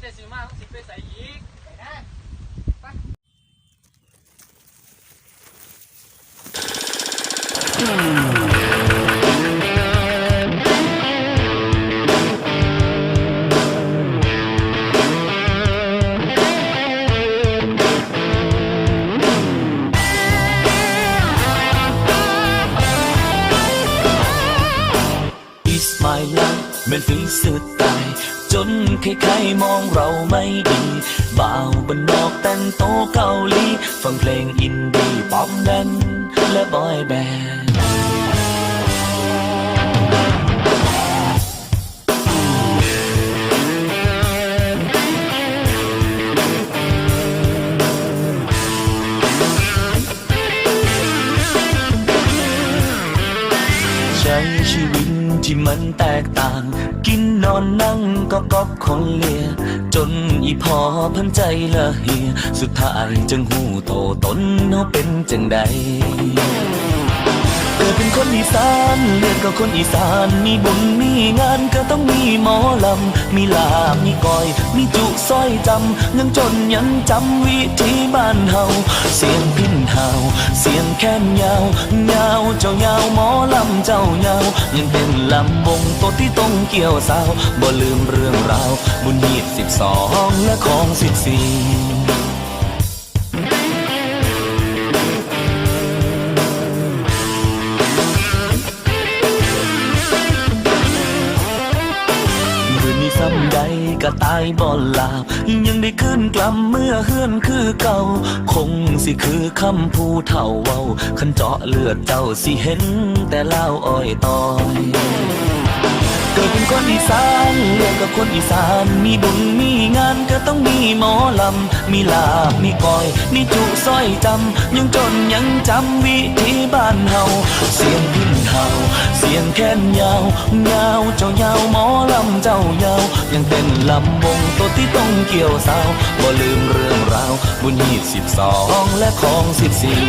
ไปใส่อีกไปนะไป is my life แมันฝีสุดตาย นใครๆมองเราไม่ดีบ่าวบนนอกแต่งโตเกาหลี ฟังเพลงอินดี้ป๊อปแดนและบอยแบนด์ ช้ชีวิตที่มันแตกต่าง กินนอนนั่งก็กอบคนเลีย จนอีพอพันใจละเหีย สุดท้ายจึงหูโตตนเฮาเป็นจังใด เป็นคนอีสานเลือดก็คนอีสานมีบุญมีงานก็ต้องมีหมอลำ มีลาบมีก้อย มีจุสร้อยจำยังจนยังจำวิธีบ้านเฮาเสียงพินเฮาเสียงแค้นยาวยาวเจ้ายาวหมอลำเจ้ายาวยังเป็นลำวงตัวที่ต้องเกี่ยวสาวบ่ลืมเรื่องราวบุญยีบสิบสองและของสิบสี่ บ่หลาบยังได้ขึ้นกลับเมื่อเฮือนคือเก่า คงสิคือคำผู้เท่าเว้าขันเจาะเลือดเจ้าสิเห็น แต่เล่าอ้อยตอยเกิดเป็นคนอีสานเลือกกับคนอีสานมีบุญมี ต้องมีหมอลำ มีลาบมีก้อย มีจุสร้อยจำ ยังจนยังจำวิธีบ้านเฮา เสียงพินเฮา เสียงแค้นยาวยาวเจ้ายาวหมอลำเจ้ายาว ยังเป็นลำวงตัวที่ต้องเกี่ยวสาว บ่ลืมเรื่องราว บุญยีบสิบสองและของสิบสี่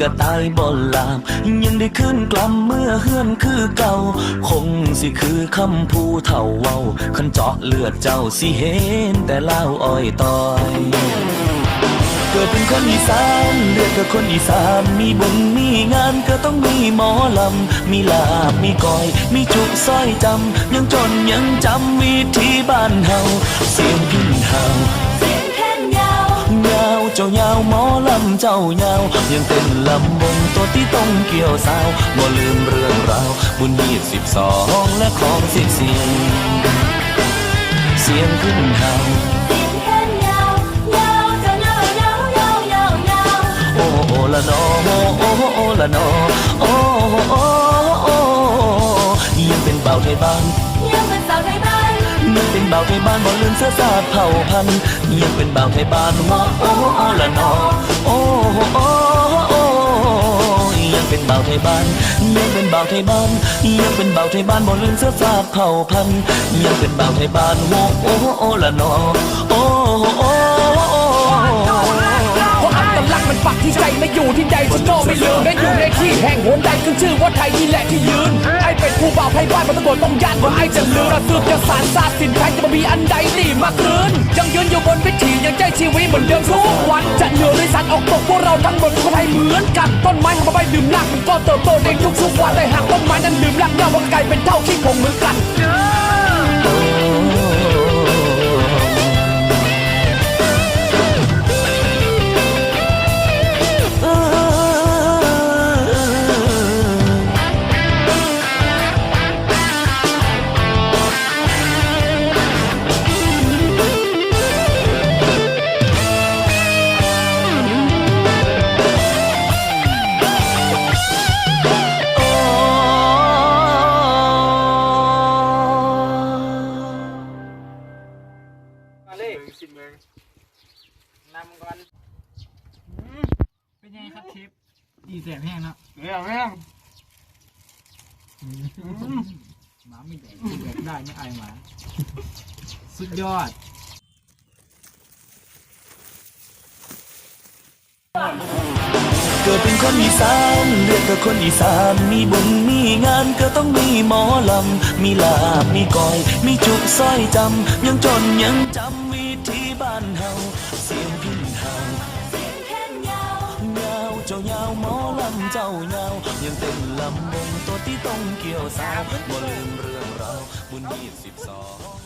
ก็ตายบ่ลาม ยังได้ขึ้นกลับเมื่อเฮือนคือเก่า คงสิคือคำผู้เฒ่าเว้าคันเจาะเลือดเจ้าสิเห็นแต่เล่าอ้อยตอยเกิดเป็นคนอีสานเลือดกับคนอีสาน มีบุญมีงานก็ต้องมีหมอลำ มีลาบมีก้อย มีจุสร้อยจำ ยังจนยังจำวิธีบ้านเฮาเสียงพินเฮา เจ้ายาวหมอลำเจ้ายาว ยังเป็นลำวงตัวที่ต้องเกี่ยวสาวบ่ลืมเรื่องราวบุญยีบสิบสองและของสิบสี่เสียงขึ้นเฮาเสียงแค้นยาวยาวเจ้ายาวยาวยาวยาวยาวโอ้โอละนอโอ้โอละนอ บาวไทยบ้านบ่ลืมเสื้อสาดเผ่าพันธุ์ยังเป็นเบาวไทยบ้านโอ้โอ้โอละนอโอ้โอโอยังเป็นเบาวไทยบ้านยังเป็นเบาวไทยบ้านยังเป็นเบาวไทยบ้านบ่ลืมเสื้อสาดเผ่าพันธุ์ยังเป็นเบาวไทยบ้านโอ้โอ้โอละนอโอ้โอโอเพราะอัตลักมันปักที่ใจไม่อยู่ที่ใดฉันก็ไม่ลืมได้อยู่ในที่แห่งหนใดขึ้นชื่อว่าไทยนี่แหละที่ยืน ผู้บ่าวไพ่บ้านมันตะโกนต้องยานว่าไอ้จะลือระซึกจะสารซาสินใครจะมามีอันใดตีมาคืนยังยืนอยู่บนวิถียังใจชีวิตเหมือนเดิมทุกวันจะเหนือหรือสันออกตกพวกเราทั้งหมดคนไทยเหมือนกันต้นไม้ของใบดื่มรากมันก็เติบโตในทุกๆวันแต่หากต้นไม้นั้นดื่มรักเน่ามันก็กลายเป็นเท่าที่คงเหมือนกัน มาเลยสิมืองนำก่อนเป็นไงครับเชฟดีแสบแห้งแล้วเดี๋แห้งหมาไม่แดกแดงได้ไม่อายหมา สุดยอดเกิดเป็นคนอีสานเลือกกับคนอีสานมีบุญมีงานก็ต้องมีหมอลำ มีลาบมีก้อย มีจุกสร้อยจำยังจนยังจำ เจ้าเงายังเป็นลำบงตัวที่ต้องเกี่ยวสาวบ่ลืมเรื่องเราบุญยี่สิบสอง